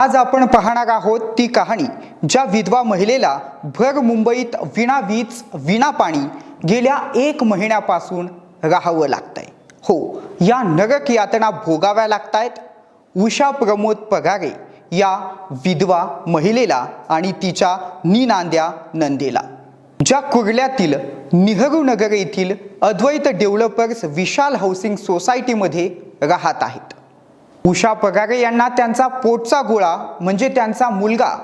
आज आपण पाहणार आहोत ती कहाणी ज्या विधवा महिलेला भर मुंबईत विना वीज विना पाणी गेल्या एक महिन्यापासून राहावं लागतंय. हो या नरक यातना भोगाव्या लागतायत. उषा प्रमोद पगारे या विधवा महिलेला आणि तिच्या निनांद्या नंदेला. ज्या कुर्ल्यातील नेहरू नगर येथील अद्वैत डेव्हलपर्स विशाल हाऊसिंग सोसायटीमध्ये राहत आहेत. उषा पगारे यांना त्यांचा पोटचा गोळा म्हणजे त्यांचा मुलगा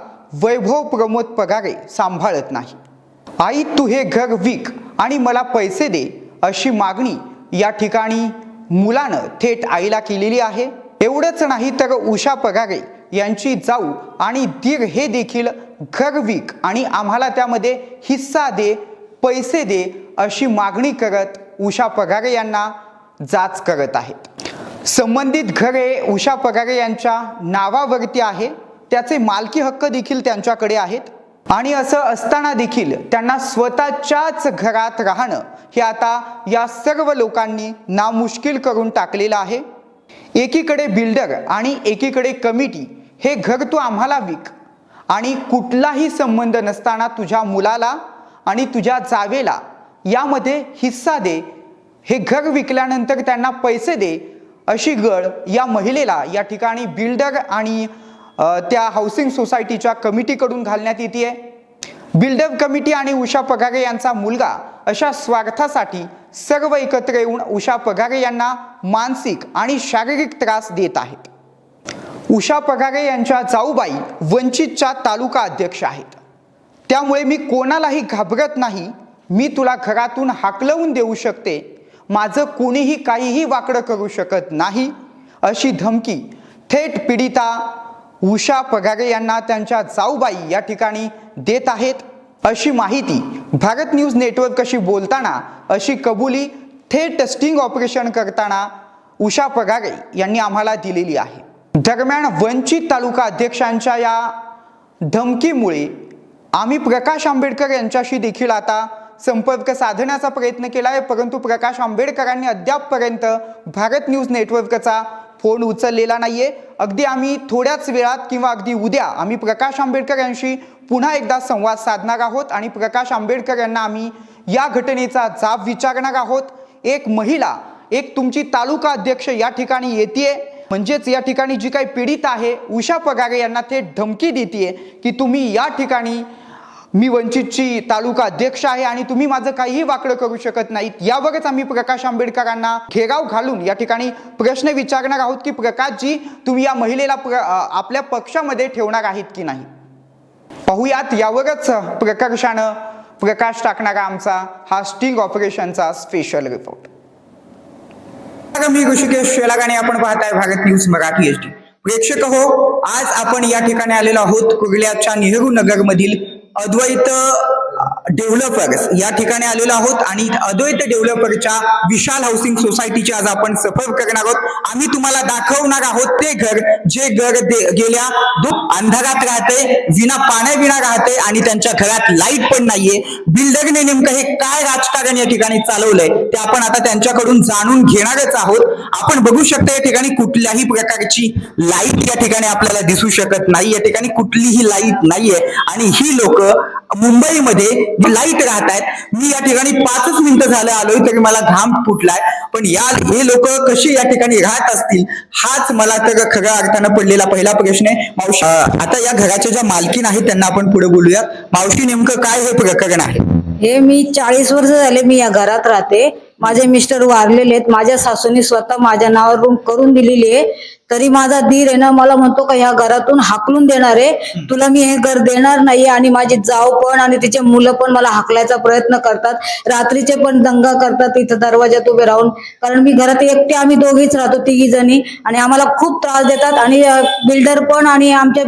वैभव प्रमोद पगारे सांभाळत नाही. आई तू हे घर विक आणि मला पैसे दे अशी मागणी या ठिकाणी मुलानं थेट आईला केलेली आहे. एवढंच नाही तर उषा पगारे यांची जाऊ आणि दीर हे देखील घर विक आणि आम्हाला त्यामध्ये हिस्सा दे पैसे दे अशी मागणी करत उषा पगारे यांना जाच करत आहेत. संबंधित घर हे उषा पगारे यांच्या नावावरती आहे. त्याचे मालकी हक्क देखील त्यांच्याकडे आहेत. आणि असं असताना देखील त्यांना स्वतःच्याच घरात राहणं हे आता या सर्व लोकांनी नामुश्किल करून टाकलेलं आहे. एकीकडे बिल्डर आणि एकीकडे कमिटी हे घर तू आम्हाला विक. आणि कुठलाही संबंध नसताना तुझ्या मुलाला आणि तुझ्या जावेला यामध्ये हिस्सा दे. हे घर विकल्यानंतर त्यांना पैसे दे. अशी गळ या महिलेला या ठिकाणी बिल्डर आणि त्या हाऊसिंग सोसायटीच्या कमिटीकडून घालण्यात येते बिल्डर कमिटी आणि उषा पगारे यांचा मुलगा अशा स्वार्थासाठी सर्व एकत्र येऊन उषा पगारे यांना मानसिक आणि शारीरिक त्रास देत आहेत. उषा पगारे यांच्या जाऊबाई वंचितच्या तालुका अध्यक्ष आहेत. त्यामुळे मी कोणालाही घाबरत नाही. मी तुला घरातून हाकलवून देऊ शकते. माझं कोणीही काहीही वाकडं करू शकत नाही अशी धमकी थेट पीडिता उषा पगारे यांना त्यांच्या जाऊबाई या ठिकाणी देत आहेत. अशी माहिती भारत न्यूज नेटवर्कशी बोलताना अशी कबुली थेट टेस्टिंग ऑपरेशन करताना उषा पगारे यांनी आम्हाला दिलेली आहे. दरम्यान वंचित तालुका अध्यक्षांच्या या धमकीमुळे आम्ही प्रकाश आंबेडकर यांच्याशी देखील आता संपर्क साधण्याचा प्रयत्न केला आहे परंतु प्रकाश आंबेडकरांनी अद्यापपर्यंत भारत न्यूज नेटवर्कचा फोन उचललेला नाही आहे अगदी आम्ही थोड्याच वेळात किंवा अगदी उद्या आम्ही प्रकाश आंबेडकर यांशी पुन्हा एकदा संवाद साधणार आहोत आणि प्रकाश आंबेडकर यांना आम्ही या घटनेचा जाब विचारणार आहोत. एक महिला एक तुमची तालुका अध्यक्ष या ठिकाणी येते म्हणजेच या ठिकाणी जी काही पीडित आहे उषा पगारे यांना ते धमकी देते की तुम्ही या ठिकाणी मी वंचितची तालुका अध्यक्ष आहे आणि तुम्ही माझं काहीही वाकडं करू शकत नाहीत. यावरच आम्ही प्रकाश आंबेडकरांना घेराव घालून या ठिकाणी प्रश्न विचारणार आहोत की प्रकाशजी तुम्ही या महिलेला प्र आपल्या पक्षामध्ये ठेवणार आहेत की नाही? पाहूयात यावरच प्रकर्षानं प्रकाश टाकणारा आमचा हा स्टिंग ऑपरेशनचा स्पेशल रिपोर्ट मी ऋषिकेश शेलाग आणि आपण पाहताय Bharat news Marathi H D प्रेक्षक हो आज आपण या ठिकाणी आलेलो आहोत कुर्ल्याच्या नेहरू नगर मधील अद्वैत डेव्हलपर्स या ठिकाणी आलेलो आहोत आणि अद्वैत डेव्हलपरच्या विशाल हाऊसिंग सोसायटीची आज आपण सफर करणार आहोत. आम्ही तुम्हाला दाखवणार आहोत ते घर जे घर गेल्या अंधारात राहते विना पाण्याविना राहते आणि त्यांच्या घरात लाइट पण नाहीये. बिल्डरने नेमकं हे काय राजकारण या ठिकाणी चालवलंय ते आपण आता त्यांच्याकडून जाणून घेणारच आहोत. आपण बघू शकता या ठिकाणी कुठल्याही प्रकारची लाइट या ठिकाणी आपल्याला दिसू शकत नाही या ठिकाणी कुठलीही लाइट नाहीये. आणि ही लोक मुंबईमध्ये लाइट राहत आहेत मी या ठिकाणी पाचच मिनिटं झालं आलोय तरी मला घाम फुटलाय. पण या हे लोक कशी या ठिकाणी राहत असतील हाच मला तर खऱ्या अर्थानं पडलेला पहिला प्रश्न आहे. मावशी आता या घराच्या ज्या मालकीन आहेत त्यांना आपण पुढे बोलूया. मावशी नेमकं काय हे प्रकरण आहे? हे मी चाळीस वर्ष झाले मी या घरात राहते. माझे मिस्टर वारलेले आहेत. माझ्या सासूने स्वतः माझ्या नावावर रूम करून दिलेली आहे. तरी माझा धीर आहे ना मला म्हणतो का ह्या घरातून हाकलून देणार आहे. तुला मी हे घर देणार नाही आणि माझी जाव पण आणि तिचे मुलं पण मला हाकलायचा प्रयत्न करतात. रात्रीचे पण दंगा करतात इथं दरवाजात उभे राहून. कारण मी घरात एकटे आम्ही दोघीच राहतो तिघी जणी. आणि आम्हाला खूप त्रास देतात आणि बिल्डर पण आणि आमच्या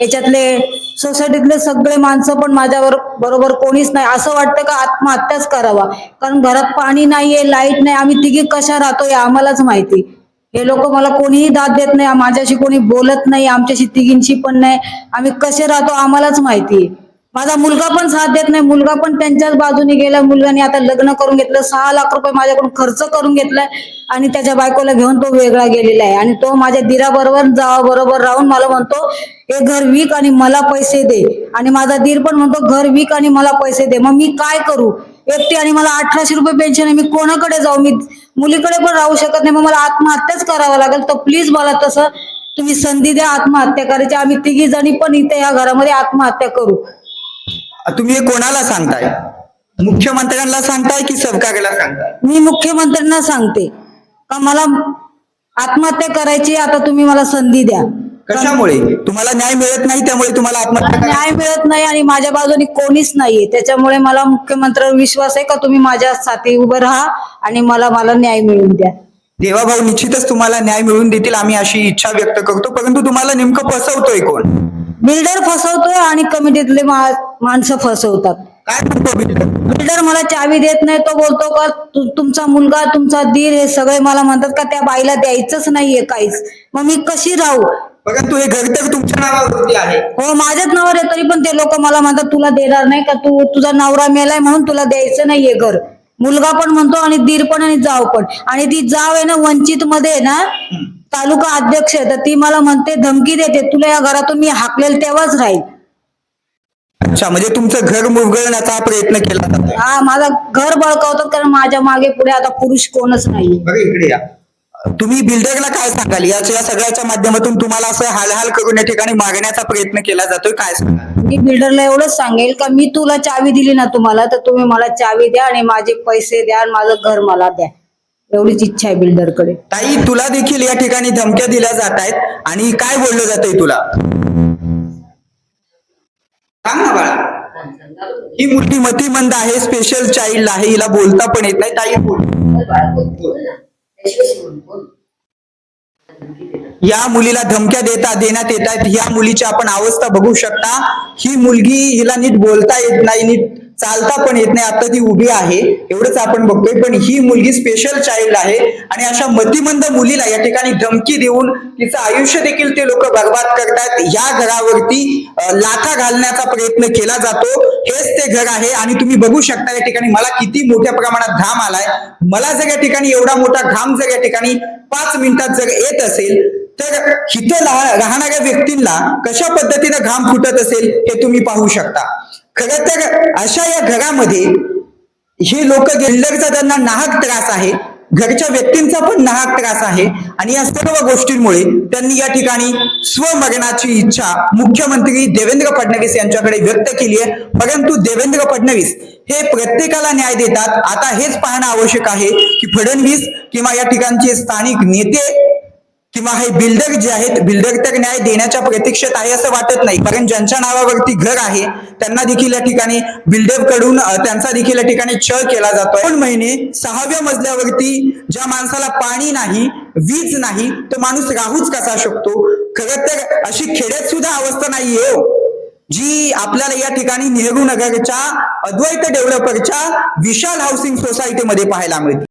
याच्यातले सोसायटीतले सगळे माणसं पण माझ्यावर बरोबर कोणीच नाही. असं वाटतं का आत्महत्याच करावा. कारण घरात पाणी नाहीये लाइट नाही. आम्ही तिघी कशा राहतो हे आम्हालाच माहिती. हे लोक मला कोणीही दाद देत नाही माझ्याशी कोणी बोलत नाही आमच्याशी तिघींशी पण नाही. आम्ही कसे राहतो आम्हालाच माहिती माझा मुलगा पण साथ देत नाही मुलगा पण त्यांच्याच बाजूने गेला मुलगाने आता लग्न करून घेतलं सहा लाख रुपये माझ्याकडून खर्च करून घेतलाय आणि त्याच्या बायकोला घेऊन तो वेगळा गेलेला आहे. आणि तो माझ्या दिराबरोबर जावाबरोबर राहून मला म्हणतो हे घर विक आणि मला पैसे दे. आणि माझा दीर पण म्हणतो घर विक आणि मला पैसे दे. मग मी काय करू? एकटी आणि मला अठराशे रुपये पेन्शन आहे. मी कोणाकडे जाऊ? मी मुलीकडे पण राहू शकत नाही. मग मला आत्महत्याच करावं लागेल. तर प्लीज मला तसं तुम्ही संधी द्या आत्महत्या करायची. आम्ही तिघी जणी पण इथे या घरामध्ये आत्महत्या करू. तुम्ही हे कोणाला सांगताय? मुख्यमंत्र्यांना सांगताय की सरकारला सांगताय? मी मुख्यमंत्र्यांना सांगते. का मला आत्महत्या करायची आता तुम्ही मला संधी द्या. कशामुळे? तुम्हाला न्याय मिळत नाही त्यामुळे तुम्हाला आत्महत्या? न्याय मिळत नाही आणि माझ्या बाजूने कोणीच नाहीये. त्याच्यामुळे मला मुख्यमंत्र्यावर विश्वास आहे का? तुम्ही माझ्या साथी उभं राहा आणि मला मला न्याय मिळवून द्या. देवाभाऊ निश्चितच तुम्हाला न्याय मिळवून देतील. आम्ही अशी इच्छा व्यक्त करतो. परंतु तुम्हाला नेमकं फसवतोय कोण? बिल्डर फसवतोय आणि कमिटीतले माणसं फसवतात. काय म्हणतो बिल्डर? बिल्डर मला चावी देत नाही तो बोलतो का तु- तुमचा मुलगा तुमचा दीर हे सगळे मला म्हणतात का त्या बाईला द्यायचंच नाहीये काहीच. मग मी कशी राहू? परंतु हे घर तर तुमच्या नावावरती आहे. हो माझ्याच नावावर आहे तरी पण ते लोक मला म्हणतात तुला देणार नाही का? तू तुझा नवरा मेलाय म्हणून तुला द्यायचं नाहीये घर. मुलगा पण म्हणतो आणि दीर पण आणि जाव पण. आणि ती जाव आहे ना वंचित मध्ये आहे ना तालुका अध्यक्ष आहे तर ती मला म्हणते धमकी देते तुला या घरातून मी हाकलेल तेव्हाच राहील. अच्छा म्हणजे तुमचं घर मुरगळण्याचा प्रयत्न केला जातोय. हा माझा घर बळकावतात कारण माझ्या मागे पुढे आता पुरुष कोणच बघा इकडे या. तुम्ही बिल्डरला काय सांगाल? याच्या या सगळ्याच्या माध्यमातून तुम्हाला असं हालहाल करून या ठिकाणी मागण्याचा प्रयत्न केला जातोय काय सांगाल? मी बिल्डरला एवढंच सांगेल का मी तुला चावी दिली ना तुम्हाला तर तुम्ही मला चावी द्या आणि माझे पैसे द्या आणि माझं घर मला द्या. एवढीच इच्छा आहे बिल्डरकडे. ताई तुला देखील या ठिकाणी धमक्या दिल्या जात आहेत आणि काय बोललं जातंय तुला? सांग ना बाळा. ही मुलगी मतिमंद आहे स्पेशल चाइल्ड आहे हिला बोलता पण येत नाही. ताई बोल. या मुलीला धमक्या देता देण्यात येत आहेत. या मुलीची आपण अवस्था बघू शकता. ही मुलगी हिला नीट बोलता येत नाही नीट चालता पण येत नाही. आता ती उभी आहे एवढंच आपण बघतोय. पण ही मुलगी स्पेशल चाइल्ड आहे आणि अशा मतिमंद मुलीला या ठिकाणी धमकी देऊन तिचं आयुष्य देखील ते लोक बर्बाद करतात. या घरावरती लाथा घालण्याचा प्रयत्न केला जातो. हेच ते घर आहे आणि तुम्ही बघू शकता या ठिकाणी मला किती मोठ्या प्रमाणात घाम आलाय. मला जर या ठिकाणी एवढा मोठा घाम जर या ठिकाणी पाच मिनिटात जर येत असेल तर इथं राहणाऱ्या व्यक्तींना कशा पद्धतीनं घाम फुटत असेल हे तुम्ही पाहू शकता. खरं तर अशा या घरामध्ये हे लोक बिल्डरचा त्यांना नाहक त्रास आहे. घरच्या व्यक्तींचा पण नाहक त्रास आहे. आणि या सर्व गोष्टींमुळे त्यांनी या ठिकाणी स्वमरणाची इच्छा मुख्यमंत्री देवेंद्र फडणवीस यांच्याकडे व्यक्त केली आहे. परंतु देवेंद्र फडणवीस हे प्रत्येकाला न्याय देतात. आता हेच पाहणं आवश्यक आहे की फडणवीस किंवा या ठिकाणचे स्थानिक नेते किंवा हे बिल्डर जे आहेत बिल्डर तर न्याय देण्याच्या प्रतीक्षेत आहे असं वाटत नाही. कारण ज्यांच्या नावावरती घर आहे त्यांना देखील या ठिकाणी बिल्डरकडून त्यांचा देखील या ठिकाणी छळ केला जातो दोन महिने सहाव्या मजल्यावरती ज्या माणसाला पाणी नाही वीज नाही तो माणूस राहूच कसा शकतो? खरं तर अशी खेड्यात सुद्धा अवस्था नाहीये हो. जी आपल्याला या ठिकाणी नेहरू नगरच्या अद्वैत डेव्हलपरच्या विशाल हाऊसिंग सोसायटीमध्ये पाहायला मिळते.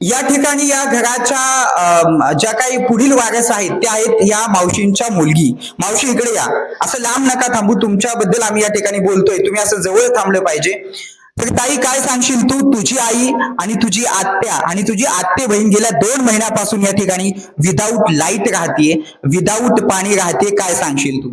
या ठिकाणी या घराच्या ज्या काही पुढील वारस आहेत त्या आहेत या मावशींच्या मुलगी. मावशी इकडे या. असं लांब नका थांबू तुमच्याबद्दल आम्ही या ठिकाणी बोलतोय. तुम्ही असं जवळ थांबलं पाहिजे. तर ताई काय सांगशील तू तुझी आई आणि तुझी आत्या आणि तुझी आत्ते बहीण गेल्या दोन महिन्यापासून या ठिकाणी विदाऊट लाइट राहते विदाऊट पाणी राहते काय सांगशील तू?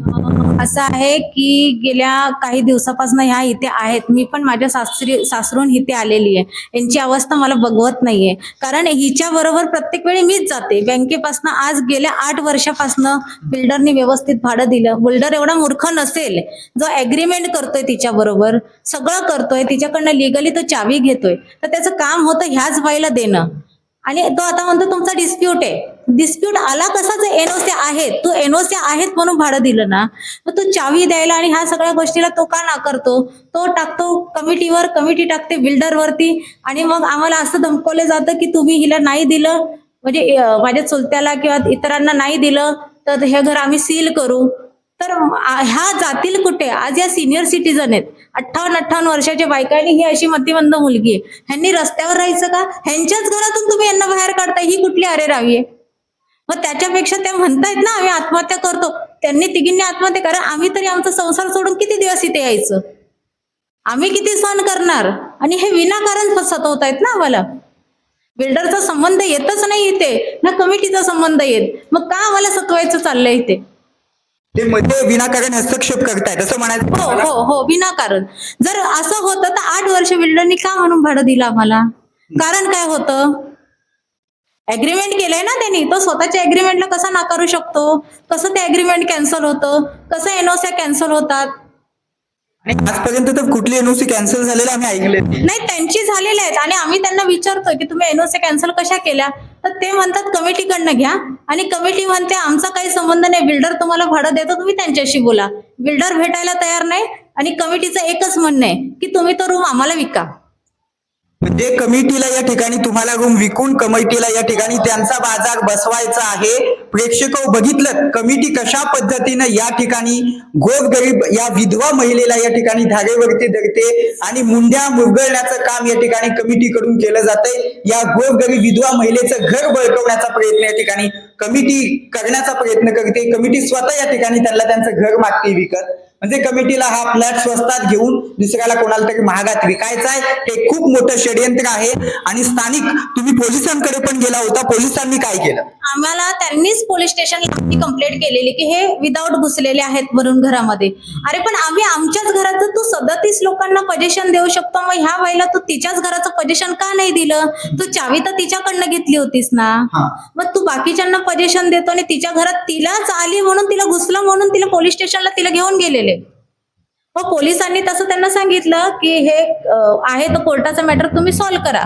असं आहे की गेल्या काही दिवसापासून ह्या इथे आहेत. मी पण माझ्या सासरी सासरून इथे आलेली आहे. यांची अवस्था मला बघवत नाहीये. कारण हिच्या बरोबर प्रत्येक वेळी मीच जाते. बँकेपासून आज गेल्या आठ वर्षापासनं बिल्डरनी व्यवस्थित भाडं दिलं. बिल्डर एवढा मूर्ख नसेल. जो अग्रीमेंट करतोय तिच्या बरोबर सगळं करतोय तिच्याकडनं लिगली तो चावी घेतोय. तर त्याचं काम होतं ह्याच बाईला देणं. आणि तो आता म्हणतो तुमचा डिस्प्यूट आहे. डिस्प्यूट आला कसाच एनओसी आहेत तू एनओसी आहेत म्हणून भाडं दिलं ना. मग तो चावी द्यायला आणि ह्या सगळ्या गोष्टीला तो का नाकारतो? तो टाकतो कमिटीवर कमिटी टाकते बिल्डरवरती. आणि मग आम्हाला असं धमकवलं जातं की तुम्ही हिला नाही दिलं. म्हणजे माझ्या चुलत्याला किंवा इतरांना नाही दिलं. तर हे घर आम्ही सील करू. तर ह्या जातील कुठे? आज या सिनियर सिटीजन आहेत. अठ्ठावन्न अठ्ठावन्न वर्षाच्या बायकांनी ही अशी मतिमंद मुलगी आहे. ह्यांनी रस्त्यावर राहायचं का? ह्यांच्याच घरातून तुम्ही यांना बाहेर काढता ही कुठली अरे रावी आहे? मग त्याच्यापेक्षा त्या म्हणतायत ना आम्ही आत्महत्या करतो. त्यांनी तिघींनी आत्महत्या करा. आम्ही तरी आमचा संसार सोडून किती दिवस इथे यायचं? आम्ही किती सहन करणार? आणि हे विनाकारण सतवत आहेत ना आम्हाला. बिल्डरचा संबंध येतच नाही इथे. ना कमिटीचा संबंध येत. मग का आम्हाला सतवायचं चाललंय इथे? ते मध्ये विनाकारण हस्तक्षेप करतायत असं म्हणायचं हो तुम्हाला? हो हो विनाकारण. जर असं होतं तर आठ वर्ष बिल्डरनी का म्हणून भाडं दिलं आम्हाला? कारण काय होतं? अग्रीमेंट केलंय ना त्यांनी. तो स्वतःच्या अग्रीमेंटला कसा नाकारू शकतो? कसं ते अग्रीमेंट कॅन्सल होतं? कसं एनओसी कॅन्सल होतात? आजपर्यंत तर कुठली एनओसी कॅन्सल झालेलं आम्ही ऐकले नाही त्यांची झालेल्या आहेत. आणि आम्ही त्यांना विचारतोय की तुम्ही एनओसी कॅन्सल कशा केल्या? तर ते म्हणतात कमिटीकडनं घ्या. आणि कमिटी म्हणते आमचा काही संबंध नाही. बिल्डर तुम्हाला भाडं देतो तुम्ही त्यांच्याशी बोला. बिल्डर भेटायला तयार नाही आणि कमिटीचं एकच म्हणणं आहे की तुम्ही तो रूम आम्हाला विका. म्हणजे कमिटीला या ठिकाणी तुम्हाला रूम विकून कमिटीला या ठिकाणी त्यांचा बाजार बसवायचा आहे प्रेक्षक बघितलं कमिटी कशा पद्धतीनं या ठिकाणी गोरगरीब या विधवा महिलेला या ठिकाणी धारेवरती धरते आणि मुंड्या मुरगळण्याचं काम या ठिकाणी कमिटीकडून केलं जातंय या गोरगरीब विधवा महिलेचं घर बळकवण्याचा प्रयत्न या ठिकाणी कमिटी करण्याचा प्रयत्न करते कमिटी स्वतः या ठिकाणी त्यांना त्यांचं घर मागते विकत. म्हणजे कमिटीला हा फ्लॅट स्वस्तात घेऊन दुसऱ्याला कोणाला तरी महागात विकायचा आहे हे खूप मोठं षडयंत्र आहे. आणि स्थानिक तुम्ही पोलिसांकडे पण गेला होता पोलिसांनी काय केलं? आम्हाला त्यांनीच पोलीस स्टेशनला आमची कंप्लेंट केलेली की हे विदाऊट घुसलेले आहेत म्हणून घरामध्ये. अरे पण आम्ही आमच्याच घराचं तू सदतीस लोकांना पोझिशन देऊ शकतो मग ह्या वेळेला तू तिच्याच घराचं पोझिशन का नाही दिलं? तू चावी तर तिच्याकडनं घेतली होतीस ना. मग तू बाकीच्यांना पोझिशन देतो आणि तिच्या घरात तिलाच आली म्हणून तिला घुसलं म्हणून तिला पोलीस स्टेशनला तिला घेऊन गेलेले. मग पोलिसांनी तसं त्यांना सांगितलं की हे आहे तो कोर्टाचा मॅटर तुम्ही सॉल्व्ह करा.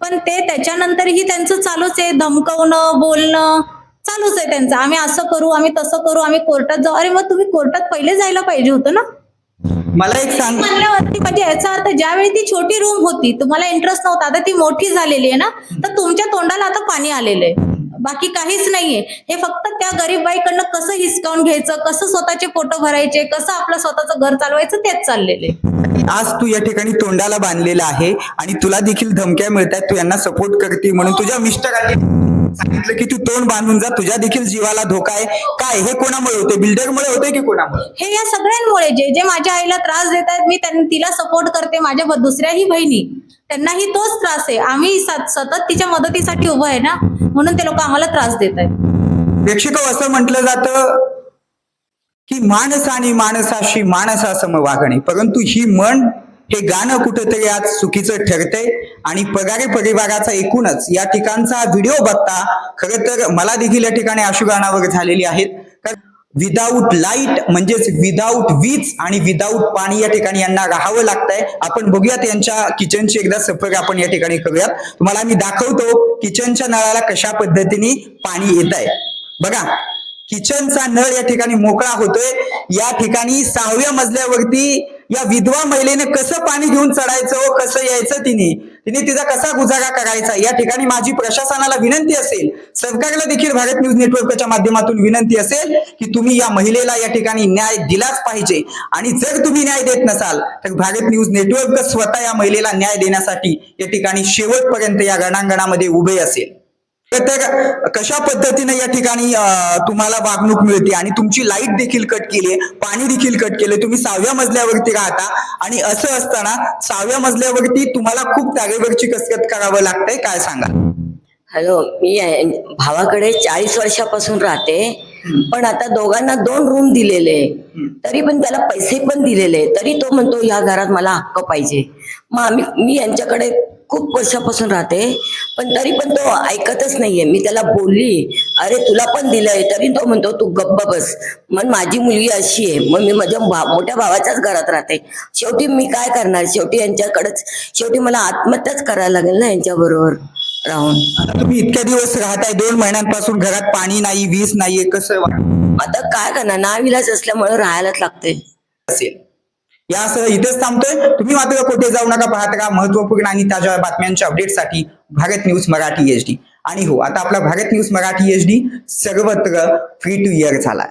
पण ते त्याच्यानंतरही त्यांचं चालूच आहे. धमकवणं बोलणं चालूच आहे त्यांचं. आम्ही असं करू आम्ही तसं करू आम्ही कोर्टात जाऊ. अरे मग तुम्ही कोर्टात पहिले जायला पाहिजे होतं ना? मला एक सांग. म्हणल्यावरती म्हणजे याचा अर्थ ज्यावेळी ती छोटी रूम होती तुम्हाला इंटरेस्ट नव्हता. आता ती मोठी झालेली आहे ना तर तुमच्या तोंडाला आता पाणी आलेलं आहे. बाकी काहीच नाहीये. हे फक्त त्या गरीब बाईकडनं कसं हिसकावून घ्यायचं कसं स्वतःचे फोटो भरायचे कसं आपलं स्वतःचं घर चालवायचं तेच चाललेले. आज तू या ठिकाणी तोंडाला बांधलेला आहे आणि तुला देखील धमक्या मिळतात तू यांना सपोर्ट करते म्हणून तुझ्या मिस्टरांनी सांगितलं की तू तोंड बांधून जा तुझ्या देखील जीवाला धोका आहे. काय हे कोणामुळे होते बिल्डरमुळे होते की कोणामुळे? हे या सगळ्यांमुळे जे जे माझ्या आईला त्रास देत आहेत मी त्यांना तिला सपोर्ट करते माझ्या दुसऱ्याही बहिणी. त्यांनाही तोच त्रास आहे. आम्ही सतत तिच्या मदतीसाठी उभं आहे ना म्हणून ते लोक आम्हाला त्रास देत आहेत. प्रेक्षक असं म्हटलं जातं की माणस आणि माणसाशी माणसासम वागणे परंतु ही मन हे गाणं कुठेतरी आज चुकीचं ठरतंय आणि पगारे परिवाराचा एकूणच या ठिकाणचा व्हिडिओ बघता खरं तर मला देखील या ठिकाणी अश्रुगाणावर झालेली आहेत. विदाऊट लाइट म्हणजेच विदाऊट वीज आणि विदाऊट पाणी या ठिकाणी यांना राहावं लागतंय. आपण बघूयात यांच्या किचनची एकदा सफर आपण या ठिकाणी करूयात. तुम्हाला मी दाखवतो किचनच्या नळाला कशा पद्धतीने पाणी येत आहे बघा. किचनचा नळ या ठिकाणी मोकळा होतोय. या ठिकाणी सहाव्या मजल्यावरती या विधवा महिलेने कसं पाणी घेऊन चढायचं हो, कसं यायचं तिने? तिने तिचा कसा गुजारा करायचा? या ठिकाणी माझी प्रशासनाला विनंती असेल सरकारला देखील भारत न्यूज नेटवर्कच्या माध्यमातून विनंती असेल की तुम्ही या महिलेला या ठिकाणी न्याय दिलाच पाहिजे. आणि जर तुम्ही न्याय देत नसाल तर भारत न्यूज नेटवर्क स्वतः या महिलेला न्याय देण्यासाठी या ठिकाणी शेवटपर्यंत या रणांगणामध्ये उभे असेल. तर कशा पद्धतीने या ठिकाणी तुम्हाला वागणूक मिळते आणि तुमची लाइट देखील कट केली आहे पाणी देखील कट केले तुम्ही सहाव्या मजल्यावरती राहता आणि असं असताना सहाव्या मजल्यावरती तुम्हाला खूप जागेवरची कसरत करावं लागतंय काय सांगा हॅलो मी भावाकडे चाळीस वर्षापासून राहते पण आता दोघांना दोन रूम दिलेले तरी पण त्याला पैसे पण दिलेले तरी तो म्हणतो या घरात मला हक्क पाहिजे. मग आम्ही मी यांच्याकडे खूप वर्षापासून राहते पण तरी पण तो ऐकतच नाहीये. मी त्याला बोलली अरे तुला पण दिलंय. तरी तो म्हणतो तू गप्प बस. मग माझी मुलगी अशी आहे. मग मी माझ्या भा- मोठ्या भावाच्याच घरात राहते. शेवटी मी काय करणार? शेवटी यांच्याकडेच शेवटी मला आत्महत्याच करायला लागेल ना यांच्याबरोबर राहून. आता तुम्ही इतक्या दिवस राहताय दोन महिन्यांपासून घरात पाणी नाही वीज नाहीये कसं? आता काय करणार? नाविलाज असल्यामुळे राहायलाच लागते असेल. यासह इथेच थांबतोय. तुम्ही मात्र कुठे जाऊ नका पाहत का महत्त्वपूर्ण आणि ताज्या बातम्यांच्या अपडेटसाठी Bharat news Marathi H D आणि हो आता आपला Bharat news Marathi H D सर्वत्र फ्री टू इयर झालाय.